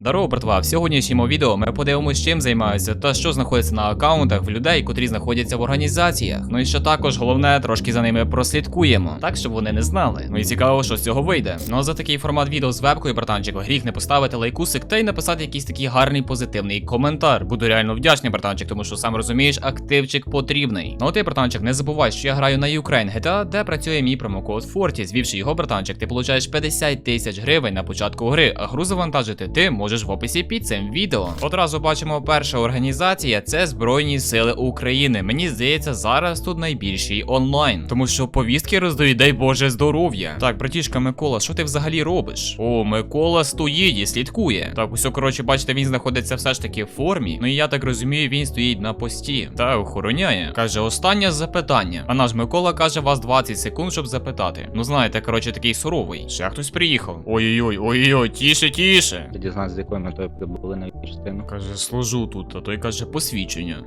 Здорово, братва! В сьогоднішньому відео ми подивимося, чим займаються та що знаходиться на аккаунтах в людей, котрі знаходяться в організаціях. Ну і що також головне, трошки за ними прослідкуємо, так щоб вони не знали. Ну і цікаво, що з цього вийде. Ну а за такий формат відео з вебкою, братанчик, гріх не поставити лайкусик та й написати якийсь такий гарний позитивний коментар. Буду реально вдячний, братанчик, тому що сам розумієш, активчик потрібний. Ну а ти, братанчик, не забувай, що я граю на Ukraine GTA, де працює мій промокод Forty. Звівши його, братанчик, ти получаєш 50 тисяч гривень на початку гри, а гру завантажити ти можеш в описі під цим відео. Одразу бачимо, перша організація це Збройні Сили України. Мені здається, зараз тут найбільший онлайн, тому що повістки роздають, дай Боже здоров'я. Так, братішка Микола, що ти взагалі робиш? О, Микола стоїть і слідкує. Так, усе, коротше, бачите, він знаходиться все ж таки в формі. Ну і я так розумію, він стоїть на пості та охороняє. Каже, останнє запитання. А наш Микола каже, вас 20 секунд, щоб запитати. Ну знаєте, коротше, такий суровий. Ще хтось приїхав. Ой-ой-ой, ой-ой, тіше, тіше. Тоді знати, з якою метою прибули на частину. Каже, служу тут, а той каже посвідчення.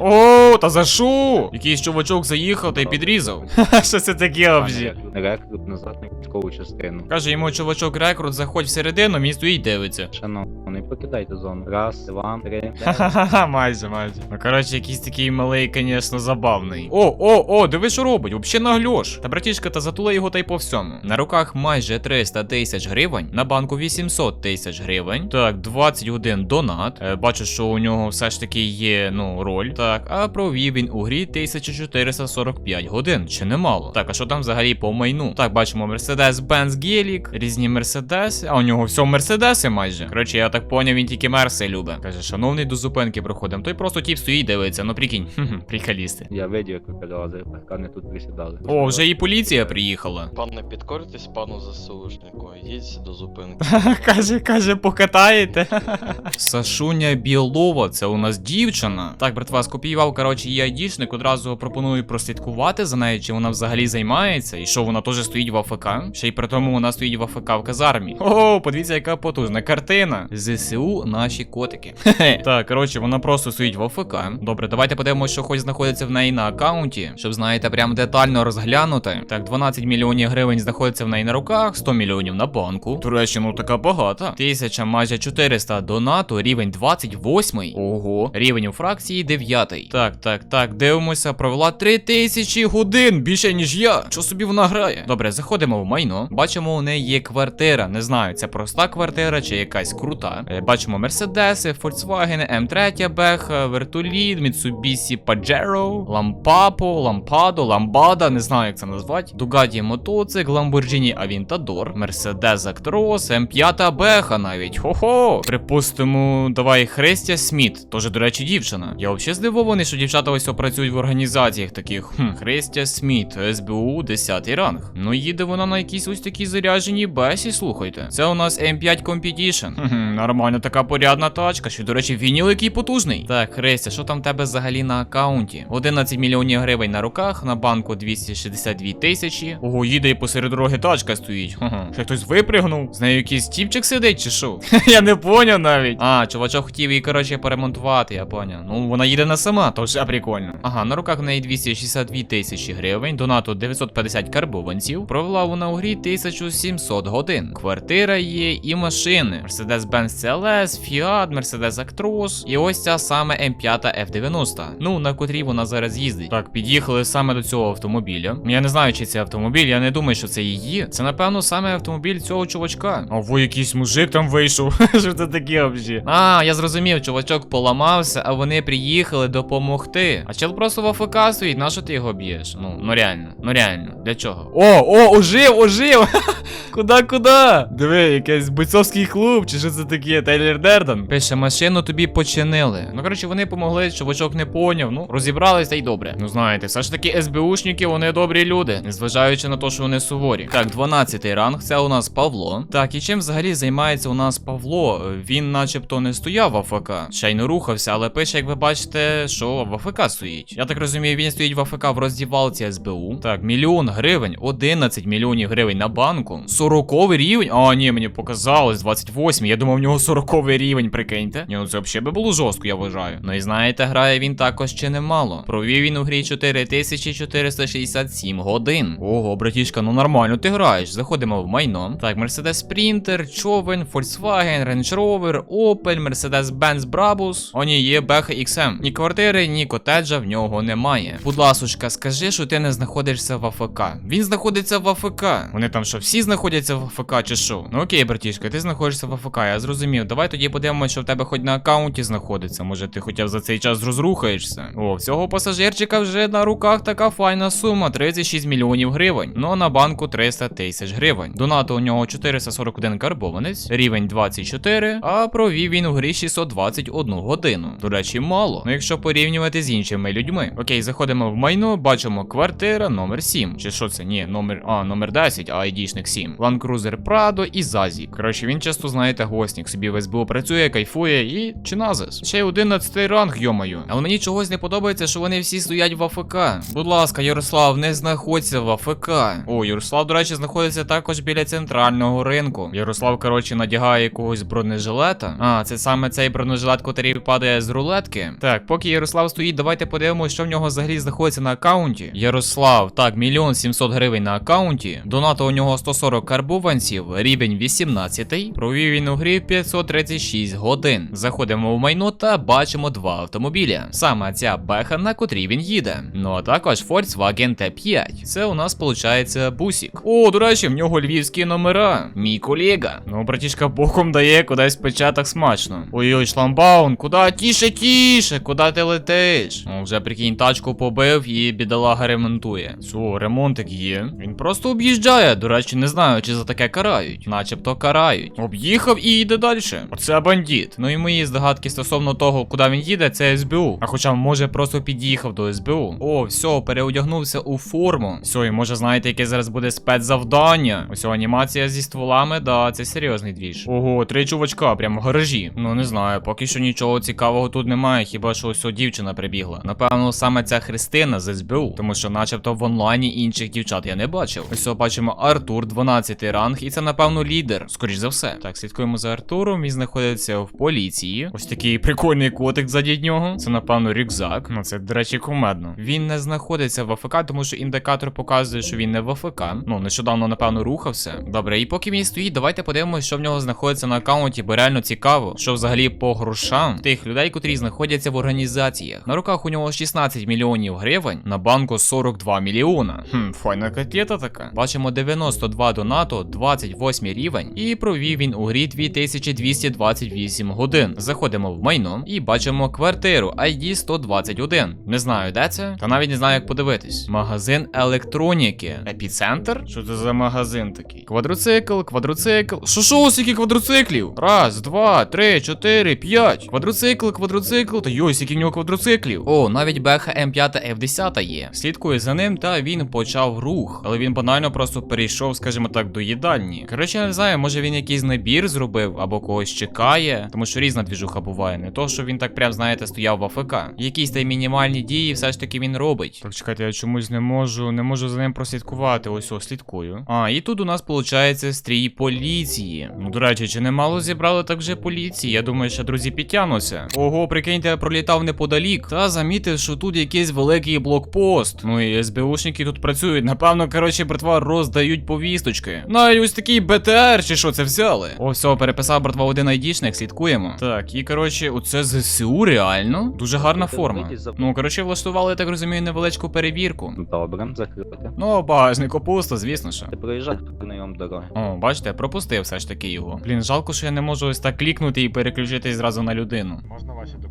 О, та за що? Якийсь чувачок заїхав та й підрізав. Ха, Що це таке взагалі? Рекрут назад на військову частину. Каже йому чувачок рекрут, заходь всередину, він стоїть дивиться. Шановний, покидайте зону. Раз, два, три. Ха-ха-ха, майже, майже. Ну, коротше, якийсь такий малий, звісно, забавний. О, о, о, диви, що робить, вообще нагльош. Та братішка, та затули його та й по всьому. На руках майже 300 тисяч гривень, на банку 800 тисяч гривень. Так, 21 донат. Е, бачу, що у нього все ж таки є, ну, роль. Так, а провів він у грі 1445 годин, чи немало. Так, а що там взагалі по майну? Так, бачимо Mercedes-Benz Гелік, різні Мерседеси, а у нього все Мерседеси майже. Коротше, я так поняв, він тільки Мерси любить. Каже, шановний, до зупинки проходимо. Той просто тіп стоїть дивиться, ну прикинь, хм-хм, приколісти. Я видів, як ви перелазили, поки не тут присідали. О, вже і поліція приїхала. Пане, підкоритесь пану ЗСУшнику, їдь до зупинки. каже, каже, покатаєте. Сашуня Білова, це у нас дівчина. Так, братва, скопіював, коротше, її айдішник, одразу пропоную прослідкувати за нею, чи вона взагалі займається, і що вона теж стоїть в АФК. Ще й при тому вона стоїть в АФК в казармі. О, подивіться, яка потужна картина. ЗСУ наші котики. Хе-хе. Так, коротше, вона просто стоїть в АФК. Добре, давайте подивимося, що хоч знаходиться в неї на аккаунті, щоб знаєте, прям детально розглянути. Так, 12 мільйонів гривень знаходиться в неї на руках, 100 мільйонів на банку. Речі, ну така багата. Тисяча майже 400 донату, рівень 28. Ого, рівень у фракції 9. Так, так, так, дивимося, провела 3000 годин більше ніж я. Що собі вона грає? Добре, заходимо в майно. Бачимо, у неї є квартира. Не знаю, це проста квартира чи якась крута. Е, Бачимо Мерседеси, Volkswagen, М3 Беха, Вертоліт, Mitsubishi Pajero, Лампапо, Лампадо, Ламбада, не знаю, як це назвати. Дугаді мотоцикл, Lamborghini Aventador, Mercedes Actros, М5 Беха навіть. Хо-хо. Припустимо, давай Христя Сміт, теж, до речі, дівчина. Я взагалі здивований, що дівчата ось працюють в організаціях таких. Хм, Христя Сміт, СБУ, 10 ранг. Ну їде вона на якійсь ось такій зарядженій бесі, слухайте. Це у нас М5 Competition. Хм, нормальна така порядна тачка, що, до речі, вініл який потужний. Так, Христя, що там в тебе взагалі на аккаунті? 11 мільйонів гривень на руках, на банку 262 тисячі. Ого, їде і посеред дороги тачка стоїть. Ага. Ще хтось випригнув? З нею якийсь тіпчик сидить, чи що? я не поняв навіть. А, чувачок хотів її, коротше, поремонтувати, я поняв. Ну, вона їде не сама, то вже прикольно. Ага, на руках в неї 262 тисячі гривень, донату 950 карбованців. Провела вона у грі 1700 годин. Квартира є і машини. Mercedes-Benz CLS, Fiat, Mercedes Actros. І ось ця саме М5 F90. Ну, на котрій вона зараз їздить. Так, під'їхали саме до цього автомобіля. Я не знаю, чи це автомобіль, я не думаю, що це її. Це, напевно, саме автомобіль цього чувачка. А во якийсь мужик там вийшов. Що це таке взагалі? А, я зрозумів, чувачок поламався, а вони приїхали допомогти. А чел просто в АФК стоїть, на що ти його б'єш? Ну, ну реально, ну реально, для чого? О, о, ожив, ожив! Куда, куда? Диви, якийсь бойцовський клуб, чи що це таке? Тейлер Дерден. Пише, машину тобі починили. Ну, коротше, вони помогли, чувачок не поняв. Ну, розібрались та й добре. Ну, знаєте, все ж таки СБУшники, вони добрі люди, незважаючи на те, що вони суворі. Так, 12 ранг, це у нас Павло. Так, і чим взагалі займається у нас Павло? Він начебто не стояв в АФК, ще й не рухався, але пише, як ви бачите, що в АФК стоїть. Я так розумію, він стоїть в АФК в роздівалці СБУ. Так, мільйон гривень, 11 мільйонів гривень на банку. 40 рівень. А, ні, мені показалось, 28. Я думав, в нього 40 рівень, прикиньте. Ні, ну це взагалі би було жорстко, я вважаю. Ну і знаєте, грає він також ще немало. Провів він у грі 4467 годин. Ого, братішка, ну нормально ти граєш. Заходимо в майно. Так, Mercedes Sprinter, човен, Volkswagen, Range Rover, Opel, Mercedes-Benz Brabus. О, ні, є Беха XM. Ні квартири, ні котеджа в нього немає. Будь ласочка, скажи, що ти не знаходишся в АФК. Він знаходиться в АФК. Вони там що, всі знаходяться в АФК чи що? Ну окей, братішка, ти знаходишся в АФК, я зрозумів. Давай тоді подивимося, що в тебе хоч на аккаунті знаходиться. Може, ти хоча б за цей час розрухаєшся. О, в цього пасажирчика вже на руках така файна сума 36 мільйонів гривень. Ну а на банку 300 тисяч гривень. Донату у нього 441 карбованець, рівень 24, а провів він у грі 621 годину. До речі, мало. Ну якщо порівнювати з іншими людьми. Окей, заходимо в майно, бачимо квартира номер 7. Чи що це? Ні, номер А, номер 10, а айдішник 7. Land Cruiser Prado і Зазі. Коротше, він часто, знаєте, гостник собі в СБУ працює, кайфує і чиназис. Ще й 11 ранг, йомаю. Але мені чогось не подобається, що вони всі стоять в АФК. Будь ласка, Ярослав, не знаходься в АФК. О, Ярослав, до речі, знаходиться також біля центрального ринку. Ярослав, коротше, надягає якогось бронежилета. А, це саме цей бронежилет, котрий падає з рулетки. Так, поки Ярослав стоїть, давайте подивимося, що в нього взагалі знаходиться на аккаунті. Ярослав, так, мільйон сімсот гривень на аккаунті. Донато у нього 140 карбованців, рівень 18. Провів він у грі 536 годин. Заходимо в майно та бачимо два автомобіля. Саме ця беха, на котрій він їде. Ну а також Volkswagen T5. Це у нас виходить бусік. О, до речі, в нього львівські номера. Мій колега. Ну, братішка, боком дає кудись печаток смачно. Ой-ой, шламбаун, куди? Тіше, тіше, куди ти летиш? Ну, вже прикинь, тачку побив і бідолага ремонтує. Цо, ремонтик є. Він просто об'їжджає. До речі, не знаю, чи за таке карають. Начебто карають. Об'їхав і йде далі. Оце бандит. Ну і мої здогадки стосовно того, куди він їде, це СБУ. А хоча може просто під'їхав до СБУ. О, все, переодягнувся у форму. Все, і може знаєте, яке зараз буде спецзавдання. Ось анімація зі стволами, да, це серйозний двіж. Ого, три чувачка, прямо в гаражі. Ну не знаю, поки що нічого цікавого тут немає, хіба що ось о дівчина прибігла. Напевно, саме ця Христина з СБУ, тому що, начебто, в онлайні інших дівчат я не бачив. Ось бачимо Артур, 12 ранг, і це, напевно, лідер. Скоріш за все. Так, слідкуємо за Артуром. Він знаходиться в поліції. Ось такий прикольний котик ззаді нього. Це, напевно, рюкзак. Ну, це, до речі, кумедно. Він не знаходиться в АФК, тому що індикатор показує, що він не в АФК. Ну, нещодавно, напевно, рухався. Добре, і поки він стоїть, давайте подивимося, що в нього знаходиться на аккаунті, бо реально цікаво, що взагалі по грошам тих людей, котрі знаходяться в організаціях. На руках у нього 16 мільйонів гривень, на банку 42 мільйона. Хм, файна котлета така. Бачимо 92 донату, 28 рівень, і провів він у грі 2228 годин. Заходимо в майно і бачимо квартиру ID 121. Не знаю, де це, та навіть не знаю, як подивитись. Магазин електроніки. Епіцентр? Що це за магазин такий? Квадроцикл, квадроцикл. Що що, скільки квадроциклів? Раз, два, три, чотири, п'ять. Квадроцикл, квадроцикл. Та йой, скільки в квадроциклів. О, навіть Беха М5 F10 є. Слідкую за ним, та він почав рух. Але він банально просто перейшов, скажімо так, до їдальні. Коротше, я не знаю, може він якийсь набір зробив або когось чекає, тому що різна двіжуха буває. Не то, що він так прям, знаєте, стояв в АФК. Якісь та й мінімальні дії все ж таки він робить. Так чекайте, я чомусь не можу, не можу за ним прослідкувати. Ось ось слідкую. А, і тут у нас виходить стрій поліції. Ну, до речі, чи немало зібрали так вже поліції? Я думаю, що друзі підтягнуться. Ого, прикиньте, я пролітав неподалік. Та замітив, що тут якийсь великий блокпост. Ну і СБУшники тут працюють. Напевно, коротше, братва роздають повісточки. Навіть ось такий БТР, чи що це взяли. О, все, переписав братва один айдішник, слідкуємо. Так, і коротше, оце ЗСУ реально. Дуже гарна форма. Ну, коротше, влаштували, я так розумію, невеличку перевірку. Добре, закрити. Ну, багажнику пусто, звісно ж. Ти проїжджай знайом дороги. О, бачите, пропустив все ж таки його. Блін, жалко, що я не можу ось так клікнути і переключитись зразу на людину. Можна ваші документи,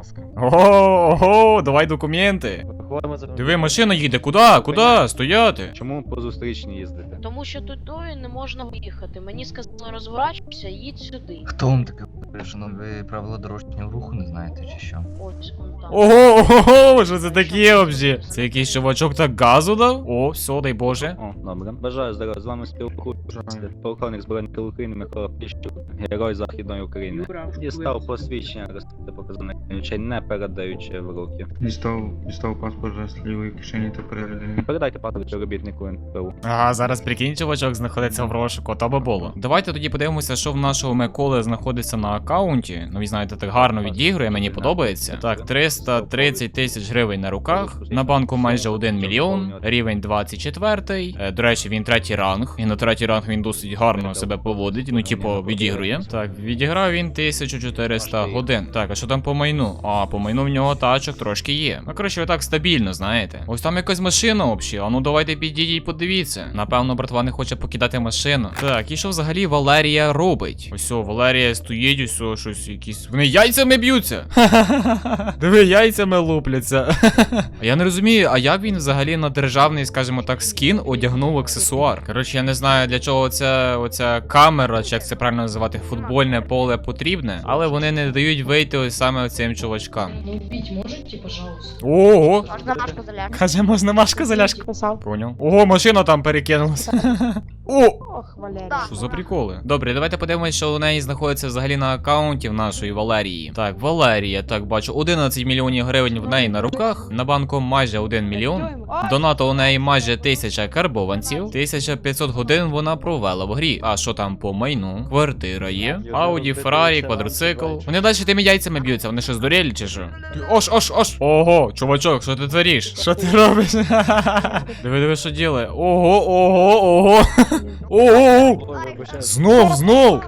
ласка? Ого, ого, давай документи. За Диви, машина їде, куди? Куди? Стояти. Чому по зустрічні їздите? Тому що тудою не можна виїхати. Мені сказали розворачуйся, їдь сюди. Хто вам таке говорив, що ви правила дорожнього руху не знаєте чи що? Ось он там. Ого, ого, що це таке взагалі? Це якийсь чувачок так газу дав? О, все, дай Боже. О, добре. Бажаю здоров'я. З вами спілкуюся. Полковник Збройних сил України Михайло Піщук, герой Західної України. Дістав посвідчення, розкрити показаних речей, не передаючи в руки. Дістав, дістав паспорт з лівої кишені та переглядаю. Передайте паспорт співробітнику НПУ. Ага, зараз прикинь, чувачок знаходиться в розшуку, то би було. Давайте тоді подивимося, що в нашого Миколи знаходиться на аккаунті. Ну, ви знаєте, так гарно відігрує, мені подобається. Так, 330 тисяч гривень на руках. На банку майже 1 мільйон. Рівень 24. Е, До речі, він третій ранг. І на третій ранг він досить гарно себе поводить. Ну, типу, відігрує. Так, відіграв він 1400 годин. Так, а що там по майну? А, по майну в нього тачок трошки є. Ну, коротше, так стабільно, знаєте. Ось там якась машина взагалі. А ну давайте підійдіть і подивіться. Напевно, братва не хоче покидати машину. Так, і що взагалі Валерія робить? Ось о, Валерія стоїть, ось о, щось якісь. Вони яйцями б'ються. Диви, яйцями лупляться. А я не розумію, а як він взагалі на державний, скажімо так, скін одягнув аксесуар? Коротше, я не знаю для чого ця оця камера, чи як це правильно називати, футбольне поле потрібне, але вони не дають вийти ось саме цим чувачкам. Ну, убить можете, пожалуйста? Ого! Можна машку заляг. Каже, можна машка заляшка. Поняв. Ого, машина там перекинулася. О! Ох, Валерій. Що за приколи? Добре, давайте подивимось, що у неї знаходиться взагалі на аккаунті в нашої Валерії. Так, Валерія, так бачу, 11 мільйонів гривень в неї на руках. На банку майже 1 мільйон. Донато у неї майже 1000 карбованців. 1500 годин вона провела в грі. А що там по майну? Квартира є. Ауді, Феррарі, квадроцикл. Вони далі тими яйцями б'ються, вони що здурєлі чи що? Ти- Ош, ош, ош! Ого, чувачок, що ти твориш? Що ти робиш? Диви, диви, що ділає. Ого, ого, ого. Ого! Знов, знов!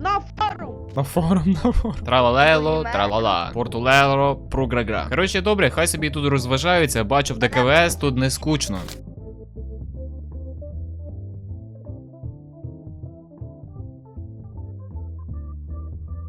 На форум. На форум, на форум. Тралалело, тралала. Портулело, програгра. Коротше, добре, хай собі тут розважаються. Бачу в ДКВС тут не скучно.